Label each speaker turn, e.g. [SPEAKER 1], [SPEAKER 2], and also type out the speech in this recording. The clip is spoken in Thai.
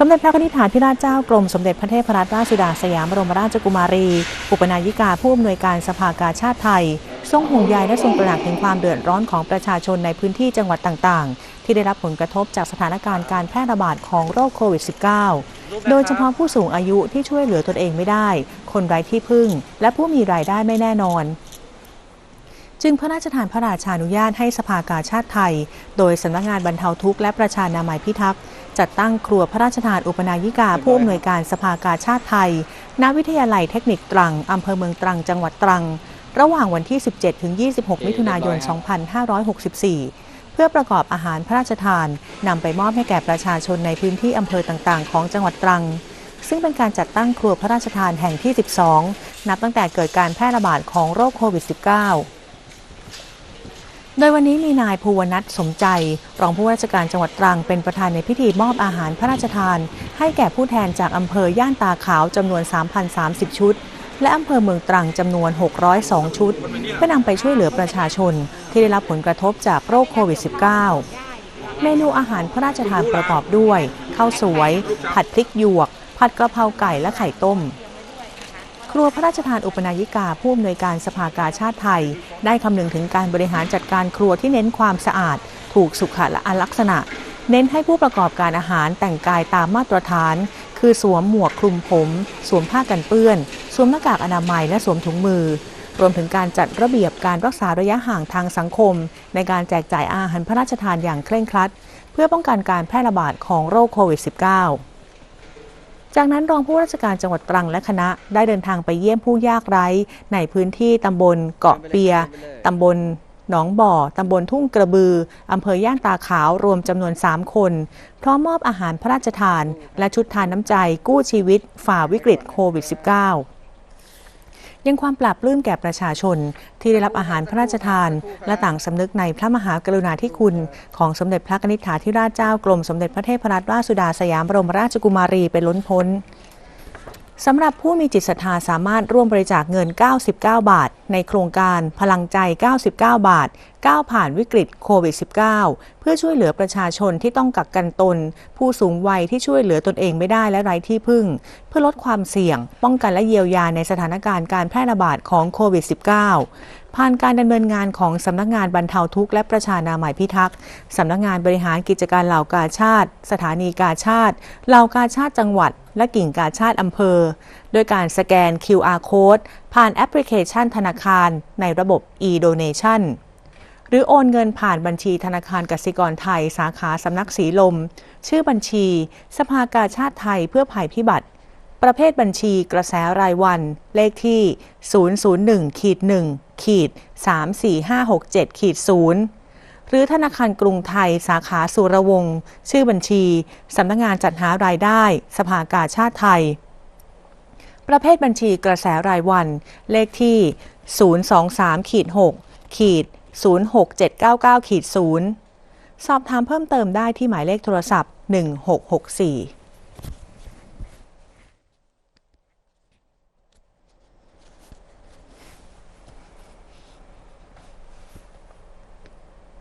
[SPEAKER 1] สมเด็จพระนิธิฐาธิราชเจ้ากรมสมเด็จพระเทพรัตนราชสุดาสยามบรมราชกุมารี อุปนายิกาผู้อำนวยการสภากาชาติไทย ทรงห่วงใยและทรงตระหนักถึงความเดือดร้อนของประชาชนในพื้นที่จังหวัดต่างๆ ที่ได้รับผลกระทบจากสถานการณ์การแพร่ระบาดของโรคโควิด -19 โดยเฉพาะผู้สูงอายุที่ช่วยเหลือตนเองไม่ได้ คนไร้ที่พึ่ง และผู้มีรายได้ไม่แน่นอนจึงพระราชทานพระราชานุญาตให้สภากาชาติไทย โดยสำนักงานบรรเทาทุกข์และประชานามัยพิทักษ์ จัดตั้งครัวพระราชทานอุปนายิกาผู้อำนวยการสภากาชาติไทย ณ วิทยาลัยเทคนิคตรัง อำเภอเมืองตรัง จังหวัดตรัง ระหว่างวันที่ 17 ถึง 26 มิถุนายน 2564 เพื่อประกอบอาหารพระราชทานนำไปมอบให้แก่ประชาชนในพื้นที่อำเภอต่างๆ ของจังหวัดตรัง ซึ่งเป็นการจัดตั้งครัวพระราชทานแห่งที่ 12 นับตั้งแต่เกิดการแพร่ระบาดของโรคโควิด -19 โดยวันนี้มีนายภูวนัทสมใจ รองผู้ว่าราชการจังหวัดตรังเป็นประธานในพิธีมอบอาหารพระราชทาน ให้แก่ผู้แทนจากอำเภอย่านตาขาวจำนวน 3,030 ชุด และอำเภอเมืองตรังจำนวน 602 ชุด เพื่อนำไปช่วยเหลือประชาชน ที่ได้รับผลกระทบจากโรคโควิด -19 เมนูอาหารพระราชทานประกอบด้วย ข้าวสวย ผัดพริกหยวก ผัดกระเพราไก่และไข่ต้ม ครัวพระราชทานอุปนายิกาผู้อำนวยการสภากาชาติไทย ได้คำนึงถึงการบริหารจัดการครัวที่เน้นความสะอาด ถูกสุขลักษณะ เน้นให้ผู้ประกอบการอาหารแต่งกายตามมาตรฐาน คือสวมหมวกคลุมผม สวมผ้ากันเปื้อน สวมหน้ากากอนามัยและสวมถุงมือ รวมถึงการจัดระเบียบการรักษาระยะห่างทางสังคม ในการแจกจ่ายอาหารพระราชทานอย่างเคร่งครัด เพื่อป้องกันการแพร่ระบาดของโรคโควิด -19 จากนั้นรองผู้ราชการจังหวัดตรังและคณะได้เดินทางไปเยี่ยมผู้ยากไร้ ในพื้นที่ตำบลเกาะเปีย ตำบลหนองบ่อ ตำบลทุ่งกระบือ อำเภอย่านตาขาว รวมจำนวน 3 คน พร้อมมอบอาหารพระราชทาน และชุดทานน้ำใจกู้ชีวิตฝ่าวิกฤตโควิด -19 ยังความปราบปลื้มแก่ประชาชน ที่ได้รับอาหารพระราชทาน และต่างสำนึกในพระมหากรุณาธิคุณ ของสมเด็จพระนิธิฐาธิราชเจ้ากรมสมเด็จพระเทพรัตนราชสุดาสยามบรมราชกุมารีเป็นล้นพ้น สำหรับผู้มีจิตศรัทธาสามารถร่วมบริจาคเงิน 99 บาท ในโครงการพลังใจ 99 บาท ก้าวผ่านวิกฤตโควิด -19 เพื่อช่วยเหลือประชาชนที่ต้องกักกันตน ผู้สูงวัยที่ช่วยเหลือตนเองไม่ได้และไร้ที่พึ่ง เพื่อลดความเสี่ยง ป้องกันและเยียวยาในสถานการณ์การแพร่ระบาดของโควิด -19 ผ่านการดำเนินงานของสำนักงานบรรเทาทุกข์และประชานาหมัยพิทักษ์สำนักงานบริหารกิจการเหล่ากาชาติ สถานีกาชาติเหล่ากาชาติจังหวัด และกิ่งกาชาติอำเภอ โดยการสแกน QR code ผ่านแอปพลิเคชันธนาคารในระบบ e-donation หรือโอนเงินผ่านบัญชีธนาคารกสิกรไทย สาขาสำนักสีลม ชื่อบัญชี สภากาชาติไทยเพื่อภัยพิบัติ ประเภทบัญชีกระแสรายวัน เลขที่ 001 หรือธนาคารกรุงไทย สาขาสุรวงศ์ชื่อบัญชี สำนักงงานจัดหารายได้ สภากาชาติไทย ประเภทบัญชีกระแสรายวัน เลขที่ 023ขีด6ขีด06799ขีด0สอบถามเพิ่มเติมได้ที่หมายเลขโทรศัพท์ 1664